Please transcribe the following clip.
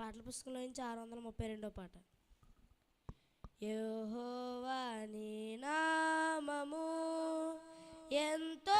పాటల పుస్తకంలో నుంచి ఆరు వందల ముప్పై రెండో పాట. యెహోవా నామము ఎంతో